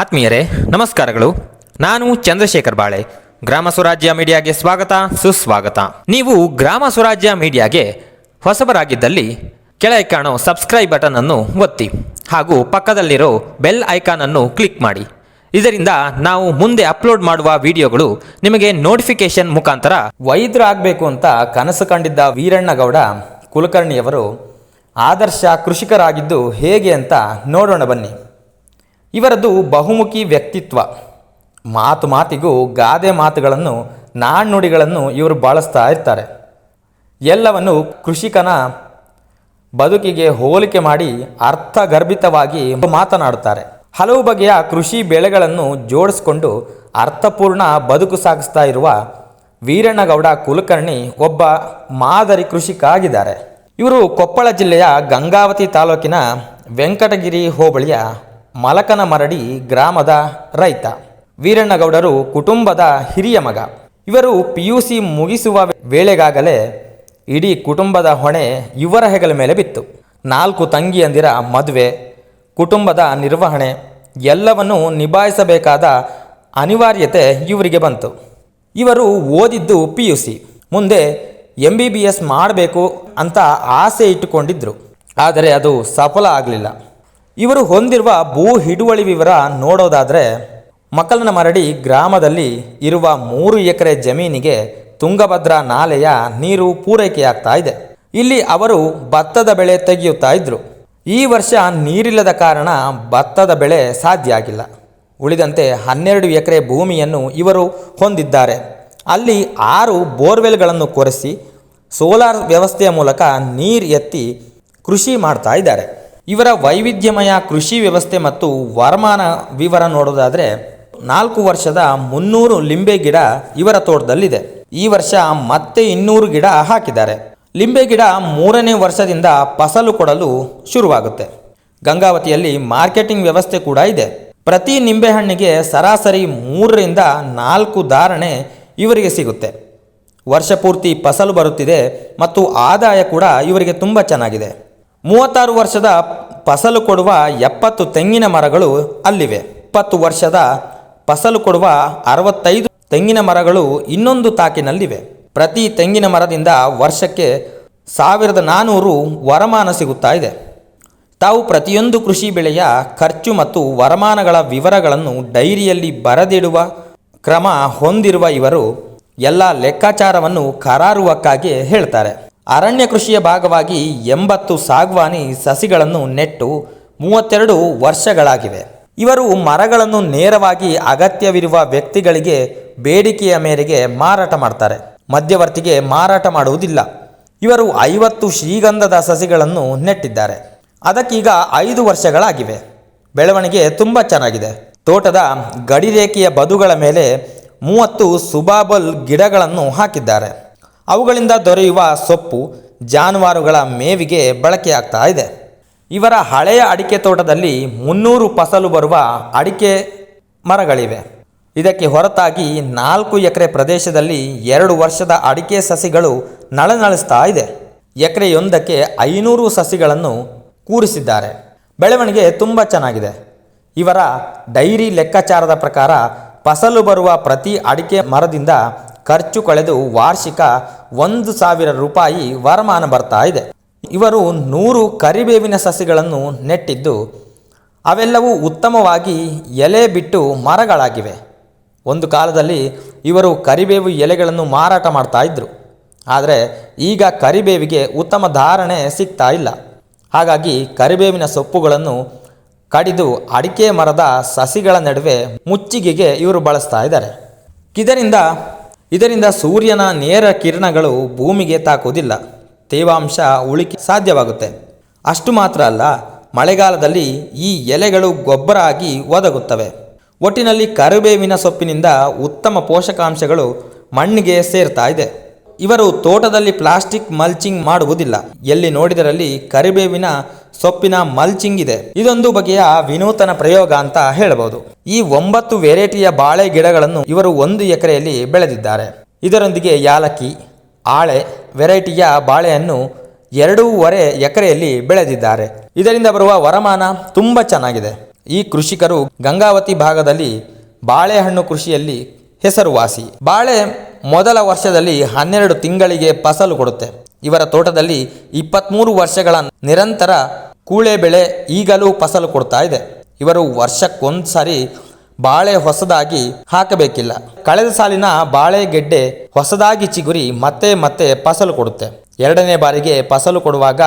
ಆತ್ಮೀಯರೇ, ನಮಸ್ಕಾರಗಳು. ನಾನು ಚಂದ್ರಶೇಖರ್ ಬಾಳೆ. ಗ್ರಾಮ ಸ್ವರಾಜ್ಯ ಮೀಡಿಯಾಗೆ ಸ್ವಾಗತ, ಸುಸ್ವಾಗತ. ನೀವು ಗ್ರಾಮ ಸ್ವರಾಜ್ಯ ಮೀಡಿಯಾಗೆ ಹೊಸಬರಾಗಿದ್ದಲ್ಲಿ ಕೆಳಗೆ ಕಾಣೋ ಸಬ್ಸ್ಕ್ರೈಬ್ ಬಟನ್ ಅನ್ನು ಒತ್ತಿ ಹಾಗೂ ಪಕ್ಕದಲ್ಲಿರೋ ಬೆಲ್ ಐಕಾನ್ ಅನ್ನು ಕ್ಲಿಕ್ ಮಾಡಿ. ಇದರಿಂದ ನಾವು ಮುಂದೆ ಅಪ್ಲೋಡ್ ಮಾಡುವ ವಿಡಿಯೋಗಳು ನಿಮಗೆ ನೋಟಿಫಿಕೇಶನ್ ಮುಖಾಂತರ ವೈದ್ಯರಾಗಬೇಕು ಅಂತ ಕನಸು ಕಂಡಿದ್ದ ವೀರಣ್ಣಗೌಡ, ಕುಲಕರ್ಣಿಯವರು ಆದರ್ಶ ಕೃಷಿಕರಾಗಿದ್ದು ಹೇಗೆ ಅಂತ ನೋಡೋಣ ಬನ್ನಿ. ಇವರದ್ದು ಬಹುಮುಖಿ ವ್ಯಕ್ತಿತ್ವ. ಮಾತು ಮಾತಿಗೂ ಗಾದೆ ಮಾತುಗಳನ್ನು, ನಾಣ್ಣುಡಿಗಳನ್ನು ಇವರು ಬಳಸ್ತಾ ಇರ್ತಾರೆ. ಎಲ್ಲವನ್ನು ಕೃಷಿಕನ ಬದುಕಿಗೆ ಹೋಲಿಕೆ ಮಾಡಿ ಅರ್ಥಗರ್ಭಿತವಾಗಿ ಮಾತನಾಡುತ್ತಾರೆ. ಹಲವು ಬಗೆಯ ಕೃಷಿ ಬೆಳೆಗಳನ್ನು ಜೋಡಿಸಿಕೊಂಡು ಅರ್ಥಪೂರ್ಣ ಬದುಕು ಸಾಗಿಸ್ತಾ ಇರುವ ವೀರಣ್ಣಗೌಡ ಕುಲಕರ್ಣಿ ಒಬ್ಬ ಮಾದರಿ ಕೃಷಿಕ ಆಗಿದ್ದಾರೆ ಇವರು ಕೊಪ್ಪಳ ಜಿಲ್ಲೆಯ ಗಂಗಾವತಿ ತಾಲೂಕಿನ ವೆಂಕಟಗಿರಿ ಹೋಬಳಿಯ ಮಲಕನ ಮರಡಿ ಗ್ರಾಮದ ರೈತ. ವೀರಣ್ಣಗೌಡರು ಕುಟುಂಬದ ಹಿರಿಯ ಮಗ. ಇವರು ಪಿ ಯು ಸಿ ಮುಗಿಸುವ ವೇಳೆಗಾಗಲೇ ಇಡೀ ಕುಟುಂಬದ ಹೊಣೆ ಇವರ ಹೆಗಲ ಮೇಲೆ ಬಿತ್ತು. ನಾಲ್ಕು ತಂಗಿಯಂದಿರ ಮದುವೆ, ಕುಟುಂಬದ ನಿರ್ವಹಣೆ ಎಲ್ಲವನ್ನೂ ನಿಭಾಯಿಸಬೇಕಾದ ಅನಿವಾರ್ಯತೆ ಇವರಿಗೆ ಬಂತು. ಇವರು ಓದಿದ್ದು ಪಿ ಯು ಸಿ ಮುಂದೆ ಎಂ ಬಿ ಬಿ ಎಸ್ ಮಾಡಬೇಕು ಅಂತ ಆಸೆ ಇಟ್ಟುಕೊಂಡಿದ್ದರು ಆದರೆ ಅದು ಸಫಲ ಆಗಲಿಲ್ಲ. ಇವರು ಹೊಂದಿರುವ ಭೂ ಹಿಡುವಳಿ ವಿವರ ನೋಡೋದಾದರೆ ಮಕ್ಕಳನ ಮರಡಿ ಗ್ರಾಮದಲ್ಲಿ ಇರುವ ಮೂರು ಎಕರೆ ಜಮೀನಿಗೆ ತುಂಗಭದ್ರಾ ನಾಲೆಯ ನೀರು ಪೂರೈಕೆಯಾಗ್ತಾ ಇದೆ. ಇಲ್ಲಿ ಅವರು ಭತ್ತದ ಬೆಳೆ ತೆಗೆಯುತ್ತಾ ಇದ್ರು. ಈ ವರ್ಷ ನೀರಿಲ್ಲದ ಕಾರಣ ಭತ್ತದ ಬೆಳೆ ಸಾಧ್ಯ ಆಗಿಲ್ಲ. ಉಳಿದಂತೆ ಹನ್ನೆರಡು ಎಕರೆ ಭೂಮಿಯನ್ನು ಇವರು ಹೊಂದಿದ್ದಾರೆ. ಅಲ್ಲಿ ಆರು ಬೋರ್ವೆಲ್ಗಳನ್ನು ಕೊರೆಸಿ ಸೋಲಾರ್ ವ್ಯವಸ್ಥೆಯ ಮೂಲಕ ನೀರು ಎತ್ತಿ ಕೃಷಿ ಮಾಡ್ತಾ ಇದ್ದಾರೆ. ಇವರ ವೈವಿಧ್ಯಮಯ ಕೃಷಿ ವ್ಯವಸ್ಥೆ ಮತ್ತು ವರಮಾನ ವಿವರ ನೋಡೋದಾದರೆ ನಾಲ್ಕು ವರ್ಷದ ಮುನ್ನೂರು ಲಿಂಬೆ ಗಿಡ ಇವರ ತೋಟದಲ್ಲಿದೆ. ಈ ವರ್ಷ ಮತ್ತೆ ಇನ್ನೂರು ಗಿಡ ಹಾಕಿದ್ದಾರೆ. ಲಿಂಬೆ ಗಿಡ ಮೂರನೇ ವರ್ಷದಿಂದ ಫಸಲು ಕೊಡಲು ಶುರುವಾಗುತ್ತೆ. ಗಂಗಾವತಿಯಲ್ಲಿ ಮಾರ್ಕೆಟಿಂಗ್ ವ್ಯವಸ್ಥೆ ಕೂಡ ಇದೆ. ಪ್ರತಿ ನಿಂಬೆಹಣ್ಣಿಗೆ ಸರಾಸರಿ ಮೂರರಿಂದ ನಾಲ್ಕು ಧಾರಣೆ ಇವರಿಗೆ ಸಿಗುತ್ತೆ. ವರ್ಷ ಪೂರ್ತಿ ಫಸಲು ಬರುತ್ತಿದೆ ಮತ್ತು ಆದಾಯ ಕೂಡ ಇವರಿಗೆ ತುಂಬ ಚೆನ್ನಾಗಿದೆ. ಮೂವತ್ತಾರು ವರ್ಷದ ಫಸಲು ಕೊಡುವ ಎಪ್ಪತ್ತು ತೆಂಗಿನ ಮರಗಳು ಅಲ್ಲಿವೆ. ಇಪ್ಪತ್ತು ವರ್ಷದ ಫಸಲು ಕೊಡುವ ಅರವತ್ತೈದು ತೆಂಗಿನ ಮರಗಳು ಇನ್ನೊಂದು ತಾಕಿನಲ್ಲಿವೆ. ಪ್ರತಿ ತೆಂಗಿನ ಮರದಿಂದ ವರ್ಷಕ್ಕೆ ಸಾವಿರದ ನಾನ್ನೂರು ವರಮಾನ ಸಿಗುತ್ತಾ ಇದೆ. ತಾವು ಪ್ರತಿಯೊಂದು ಕೃಷಿ ಬೆಳೆಯ ಖರ್ಚು ಮತ್ತು ವರಮಾನಗಳ ವಿವರಗಳನ್ನು ಡೈರಿಯಲ್ಲಿ ಬರೆದಿಡುವ ಕ್ರಮ ಹೊಂದಿರುವ ಇವರು ಎಲ್ಲ ಲೆಕ್ಕಾಚಾರವನ್ನು ಕರಾರುವಕ್ಕಾಗಿ ಹೇಳ್ತಾರೆ. ಅರಣ್ಯ ಕೃಷಿಯ ಭಾಗವಾಗಿ ಎಂಬತ್ತು ಸಾಗ್ವಾನಿ ಸಸಿಗಳನ್ನು ನೆಟ್ಟು ಮೂವತ್ತೆರಡು ವರ್ಷಗಳಾಗಿವೆ. ಇವರು ಮರಗಳನ್ನು ನೇರವಾಗಿ ಅಗತ್ಯವಿರುವ ವ್ಯಕ್ತಿಗಳಿಗೆ ಬೇಡಿಕೆಯ ಮೇರೆಗೆ ಮಾರಾಟ ಮಾಡ್ತಾರೆ. ಮಧ್ಯವರ್ತಿಗೆ ಮಾರಾಟ ಮಾಡುವುದಿಲ್ಲ. ಇವರು ಐವತ್ತು ಶ್ರೀಗಂಧದ ಸಸಿಗಳನ್ನು ನೆಟ್ಟಿದ್ದಾರೆ. ಅದಕ್ಕೀಗ ಐದು ವರ್ಷಗಳಾಗಿವೆ. ಬೆಳವಣಿಗೆ ತುಂಬ ಚೆನ್ನಾಗಿದೆ. ತೋಟದ ಗಡಿರೇಖೆಯ ಬದುಗಳ ಮೇಲೆ ಮೂವತ್ತು ಸುಬಾಬಲ್ ಗಿಡಗಳನ್ನು ಹಾಕಿದ್ದಾರೆ. ಅವುಗಳಿಂದ ದೊರೆಯುವ ಸೊಪ್ಪು ಜಾನುವಾರುಗಳ ಮೇವಿಗೆ ಬಳಕೆಯಾಗ್ತಾ ಇದೆ. ಇವರ ಹಳೆಯ ಅಡಿಕೆ ತೋಟದಲ್ಲಿ ಮುನ್ನೂರು ಫಸಲು ಬರುವ ಅಡಿಕೆ ಮರಗಳಿವೆ. ಇದಕ್ಕೆ ಹೊರತಾಗಿ ನಾಲ್ಕು ಎಕರೆ ಪ್ರದೇಶದಲ್ಲಿ ಎರಡು ವರ್ಷದ ಅಡಿಕೆ ಸಸಿಗಳು ನಳನಳಿಸ್ತಾ ಇದೆ. ಎಕರೆಯೊಂದಕ್ಕೆ ಐನೂರು ಸಸಿಗಳನ್ನು ಕೂರಿಸಿದ್ದಾರೆ. ಬೆಳವಣಿಗೆ ತುಂಬ ಚೆನ್ನಾಗಿದೆ. ಇವರ ಡೈರಿ ಲೆಕ್ಕಾಚಾರದ ಪ್ರಕಾರ ಫಸಲು ಬರುವ ಪ್ರತಿ ಅಡಿಕೆ ಮರದಿಂದ ಖರ್ಚು ಕಳೆದು ವಾರ್ಷಿಕ ಒಂದು ಸಾವಿರ ರೂಪಾಯಿ ವರಮಾನ ಬರ್ತಾ ಇದೆ. ಇವರು ನೂರು ಕರಿಬೇವಿನ ಸಸಿಗಳನ್ನು ನೆಟ್ಟಿದ್ದು, ಅವೆಲ್ಲವೂ ಉತ್ತಮವಾಗಿ ಎಲೆ ಬಿಟ್ಟು ಮರಗಳಾಗಿವೆ. ಒಂದು ಕಾಲದಲ್ಲಿ ಇವರು ಕರಿಬೇವು ಎಲೆಗಳನ್ನು ಮಾರಾಟ ಮಾಡ್ತಾ ಇದ್ರು. ಆದರೆ ಈಗ ಕರಿಬೇವಿಗೆ ಉತ್ತಮ ಧಾರಣೆ ಸಿಗ್ತಾ ಇಲ್ಲ. ಹಾಗಾಗಿ ಕರಿಬೇವಿನ ಸೊಪ್ಪುಗಳನ್ನು ಕಡಿದು ಅಡಿಕೆ ಮರದ ಸಸಿಗಳ ನಡುವೆ ಮುಚ್ಚಿಗೆಗೆ ಇವರು ಬಳಸ್ತಾ ಇದ್ದಾರೆ. ಇದರಿಂದ ಇದರಿಂದ ಸೂರ್ಯನ ನೇರ ಕಿರಣಗಳು ಭೂಮಿಗೆ ತಾಕುವುದಿಲ್ಲ. ತೇವಾಂಶ ಉಳಿಕೆ ಸಾಧ್ಯವಾಗುತ್ತೆ. ಅಷ್ಟು ಮಾತ್ರ ಅಲ್ಲ, ಮಳೆಗಾಲದಲ್ಲಿ ಈ ಎಲೆಗಳು ಗೊಬ್ಬರ ಆಗಿ ಒದಗುತ್ತವೆ. ಒಟ್ಟಿನಲ್ಲಿ ಕರಿಬೇವಿನ ಸೊಪ್ಪಿನಿಂದ ಉತ್ತಮ ಪೋಷಕಾಂಶಗಳು ಮಣ್ಣಿಗೆ ಸೇರ್ತಾ ಇದೆ. ಇವರು ತೋಟದಲ್ಲಿ ಪ್ಲಾಸ್ಟಿಕ್ ಮಲ್ಚಿಂಗ್ ಮಾಡುವುದಿಲ್ಲ. ಎಲ್ಲಿ ನೋಡಿದರಲ್ಲಿ ಕರಿಬೇವಿನ ಸೊಪ್ಪಿನ ಮಲ್ಚಿಂಗ್ ಇದೆ. ಇದೊಂದು ಬಗೆಯ ವಿನೂತನ ಪ್ರಯೋಗ ಅಂತ ಹೇಳಬಹುದು. ಈ ಒಂಬತ್ತು ವೆರೈಟಿಯ ಬಾಳೆ ಗಿಡಗಳನ್ನು ಇವರು ಒಂದು ಎಕರೆಯಲ್ಲಿ ಬೆಳೆದಿದ್ದಾರೆ. ಇದರೊಂದಿಗೆ ಯಾಲಕ್ಕಿ, ಆಳೆ ವೆರೈಟಿಯ ಬಾಳೆಯನ್ನು ಎರಡೂವರೆ ಎಕರೆಯಲ್ಲಿ ಬೆಳೆದಿದ್ದಾರೆ. ಇದರಿಂದ ಬರುವ ವರಮಾನ ತುಂಬ ಚೆನ್ನಾಗಿದೆ. ಈ ಕೃಷಿಕರು ಗಂಗಾವತಿ ಭಾಗದಲ್ಲಿ ಬಾಳೆಹಣ್ಣು ಕೃಷಿಯಲ್ಲಿ ಹೆಸರುವಾಸಿ. ಬಾಳೆ ಮೊದಲ ವರ್ಷದಲ್ಲಿ ಹನ್ನೆರಡು ತಿಂಗಳಿಗೆ ಫಸಲು ಕೊಡುತ್ತೆ. ಇವರ ತೋಟದಲ್ಲಿ ಇಪ್ಪತ್ತ್ಮೂರು ವರ್ಷಗಳ ನಿರಂತರ ಕೂಳೆ ಬೆಳೆ ಈಗಲೂ ಫಸಲು ಕೊಡ್ತಾ ಇದೆ. ಇವರು ವರ್ಷಕ್ಕೊಂದು ಸಾರಿ ಬಾಳೆ ಹೊಸದಾಗಿ ಹಾಕಬೇಕಿಲ್ಲ. ಕಳೆದ ಸಾಲಿನ ಬಾಳೆ ಗೆಡ್ಡೆ ಹೊಸದಾಗಿ ಚಿಗುರಿ ಮತ್ತೆ ಮತ್ತೆ ಫಸಲು ಕೊಡುತ್ತೆ. ಎರಡನೇ ಬಾರಿಗೆ ಫಸಲು ಕೊಡುವಾಗ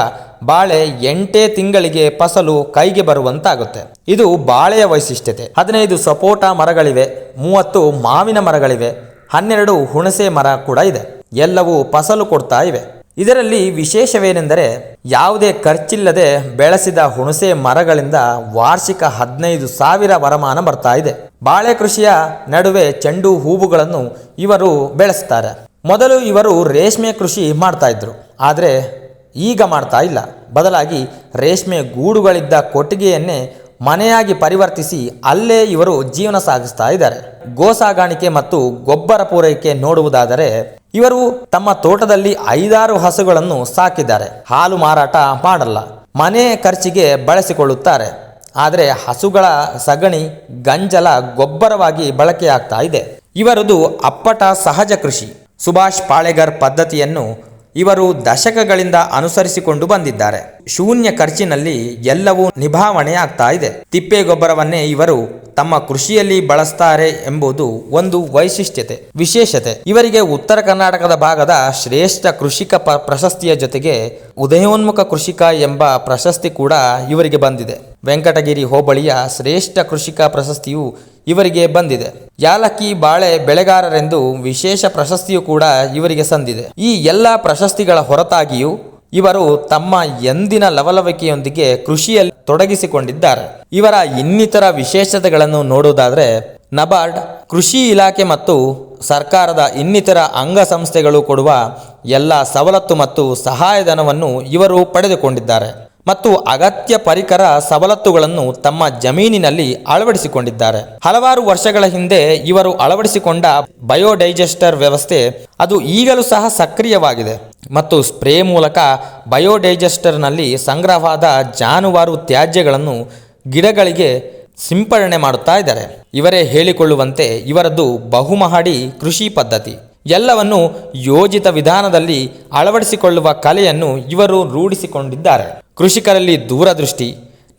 ಬಾಳೆ ಎಂಟೇ ತಿಂಗಳಿಗೆ ಫಸಲು ಕೈಗೆ ಬರುವಂತಾಗುತ್ತೆ. ಇದು ಬಾಳೆಯ ವೈಶಿಷ್ಟ್ಯತೆ. ಹದಿನೈದು ಸಪೋಟ ಮರಗಳಿವೆ, ಮೂವತ್ತು ಮಾವಿನ ಮರಗಳಿವೆ, ಹನ್ನೆರಡು ಹುಣಸೆ ಮರ ಕೂಡ ಇದೆ. ಎಲ್ಲವೂ ಫಸಲು ಕೊಡ್ತಾ ಇವೆ. ಇದರಲ್ಲಿ ವಿಶೇಷವೇನೆಂದರೆ ಯಾವುದೇ ಖರ್ಚಿಲ್ಲದೆ ಬೆಳೆಸಿದ ಹುಣಸೆ ಮರಗಳಿಂದ ವಾರ್ಷಿಕ ಹದಿನೈದು ಸಾವಿರ ವರಮಾನ ಬರ್ತಾ ಇದೆ. ಬಾಳೆ ಕೃಷಿಯ ನಡುವೆ ಚೆಂಡು ಹೂವುಗಳನ್ನು ಇವರು ಬೆಳೆಸ್ತಾರೆ. ಮೊದಲು ಇವರು ರೇಷ್ಮೆ ಕೃಷಿ ಮಾಡ್ತಾ ಇದ್ರು. ಆದರೆ ಈಗ ಮಾಡ್ತಾ ಇಲ್ಲ. ಬದಲಾಗಿ ರೇಷ್ಮೆ ಗೂಡುಗಳಿದ್ದ ಕೊಟ್ಟಿಗೆಯನ್ನೇ ಮನೆಯಾಗಿ ಪರಿವರ್ತಿಸಿ ಅಲ್ಲೇ ಇವರು ಜೀವನ ಸಾಗಿಸ್ತಾ ಇದ್ದಾರೆ. ಗೋ ಸಾಗಾಣಿಕೆ ಮತ್ತು ಗೊಬ್ಬರ ಪೂರೈಕೆ ನೋಡುವುದಾದರೆ ಇವರು ತಮ್ಮ ತೋಟದಲ್ಲಿ ಐದಾರು ಹಸುಗಳನ್ನು ಸಾಕಿದ್ದಾರೆ. ಹಾಲು ಮಾರಾಟ ಮಾಡಲ್ಲ. ಮನೆ ಖರ್ಚಿಗೆ ಬಳಸಿಕೊಳ್ಳುತ್ತಾರೆ. ಆದರೆ ಹಸುಗಳ ಸಗಣಿ ಗಂಜಲ ಗೊಬ್ಬರವಾಗಿ ಬಳಕೆಯಾಗ್ತಾ ಇದೆ. ಇವರದು ಅಪ್ಪಟ ಸಹಜ ಕೃಷಿ. ಸುಭಾಷ್ ಪಾಳೆಗರ್ ಪದ್ಧತಿಯನ್ನು ಇವರು ದಶಕಗಳಿಂದ ಅನುಸರಿಸಿಕೊಂಡು ಬಂದಿದ್ದಾರೆ. ಶೂನ್ಯ ಖರ್ಚಿನಲ್ಲಿ ಎಲ್ಲವೂ ನಿಭಾವಣೆ ಆಗ್ತಾ ಇದೆ. ತಿಪ್ಪೆ ಗೊಬ್ಬರವನ್ನೇ ಇವರು ತಮ್ಮ ಕೃಷಿಯಲ್ಲಿ ಬಳಸ್ತಾರೆ ಎಂಬುದು ಒಂದು ವೈಶಿಷ್ಟ್ಯತೆ, ವಿಶೇಷತೆ. ಇವರಿಗೆ ಉತ್ತರ ಕರ್ನಾಟಕದ ಭಾಗದ ಶ್ರೇಷ್ಠ ಕೃಷಿಕ ಪ್ರಶಸ್ತಿಯ ಜೊತೆಗೆ ಉದಯೋನ್ಮುಖ ಕೃಷಿಕ ಎಂಬ ಪ್ರಶಸ್ತಿ ಕೂಡ ಇವರಿಗೆ ಬಂದಿದೆ. ವೆಂಕಟಗಿರಿ ಹೋಬಳಿಯ ಶ್ರೇಷ್ಠ ಕೃಷಿಕ ಪ್ರಶಸ್ತಿಯು ಇವರಿಗೆ ಬಂದಿದೆ. ಯಾಲಕ್ಕಿ ಬಾಳೆ ಬೆಳೆಗಾರರೆಂದು ವಿಶೇಷ ಪ್ರಶಸ್ತಿಯು ಕೂಡ ಇವರಿಗೆ ಸಂದಿದೆ. ಈ ಎಲ್ಲ ಪ್ರಶಸ್ತಿಗಳ ಹೊರತಾಗಿಯೂ ಇವರು ತಮ್ಮ ಎಂದಿನ ಲವಲವಿಕೆಯೊಂದಿಗೆ ಕೃಷಿಯಲ್ಲಿ ತೊಡಗಿಸಿಕೊಂಡಿದ್ದಾರೆ. ಇವರ ಇನ್ನಿತರ ವಿಶೇಷತೆಗಳನ್ನು ನೋಡುವುದಾದರೆ, ನಬಾರ್ಡ್ ಕೃಷಿ ಇಲಾಖೆ ಮತ್ತು ಸರ್ಕಾರದ ಇನ್ನಿತರ ಅಂಗಸಂಸ್ಥೆಗಳು ಕೊಡುವ ಎಲ್ಲ ಸವಲತ್ತು ಮತ್ತು ಸಹಾಯಧನವನ್ನು ಇವರು ಪಡೆದುಕೊಂಡಿದ್ದಾರೆ. ಮತ್ತು ಅಗತ್ಯ ಪರಿಕರ ಸವಲತ್ತುಗಳನ್ನು ತಮ್ಮ ಜಮೀನಿನಲ್ಲಿ ಅಳವಡಿಸಿಕೊಂಡಿದ್ದಾರೆ. ಹಲವಾರು ವರ್ಷಗಳ ಹಿಂದೆ ಇವರು ಅಳವಡಿಸಿಕೊಂಡ ಬಯೋಡೈಜೆಸ್ಟರ್ ವ್ಯವಸ್ಥೆ ಅದು ಈಗಲೂ ಸಹ ಸಕ್ರಿಯವಾಗಿದೆ ಮತ್ತು ಸ್ಪ್ರೇ ಮೂಲಕ ಬಯೋಡೈಜೆಸ್ಟರ್ನಲ್ಲಿ ಸಂಗ್ರಹವಾದ ಜಾನುವಾರು ತ್ಯಾಜ್ಯಗಳನ್ನು ಗಿಡಗಳಿಗೆ ಸಿಂಪಡಣೆ ಮಾಡುತ್ತಾ ಇದ್ದಾರೆ. ಇವರೇ ಹೇಳಿಕೊಳ್ಳುವಂತೆ ಇವರದ್ದು ಬಹುಮಹಡಿ ಕೃಷಿ ಪದ್ಧತಿ. ಎಲ್ಲವನ್ನು ಯೋಜಿತ ವಿಧಾನದಲ್ಲಿ ಅಳವಡಿಸಿಕೊಳ್ಳುವ ಕಲೆಯನ್ನು ಇವರು ರೂಢಿಸಿಕೊಂಡಿದ್ದಾರೆ. ಕೃಷಿಕರಲ್ಲಿ ದೂರದೃಷ್ಟಿ,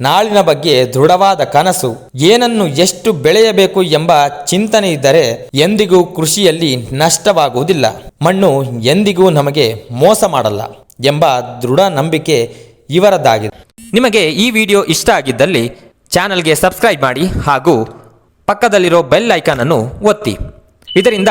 ನಾಳಿನ ಬಗ್ಗೆ ದೃಢವಾದ ಕನಸು, ಏನನ್ನು ಎಷ್ಟು ಬೆಳೆಯಬೇಕು ಎಂಬ ಚಿಂತನೆ ಇದ್ದರೆ ಎಂದಿಗೂ ಕೃಷಿಯಲ್ಲಿ ನಷ್ಟವಾಗುವುದಿಲ್ಲ. ಮಣ್ಣು ಎಂದಿಗೂ ನಮಗೆ ಮೋಸ ಮಾಡಲ್ಲ ಎಂಬ ದೃಢ ನಂಬಿಕೆ ಇವರದ್ದಾಗಿದೆ ನಿಮಗೆ ಈ ವಿಡಿಯೋ ಇಷ್ಟ ಆಗಿದ್ದಲ್ಲಿ ಚಾನಲ್ಗೆ ಸಬ್ಸ್ಕ್ರೈಬ್ ಮಾಡಿ ಹಾಗೂ ಪಕ್ಕದಲ್ಲಿರೋ ಬೆಲ್ ಐಕಾನನ್ನು ಒತ್ತಿ. ಇದರಿಂದ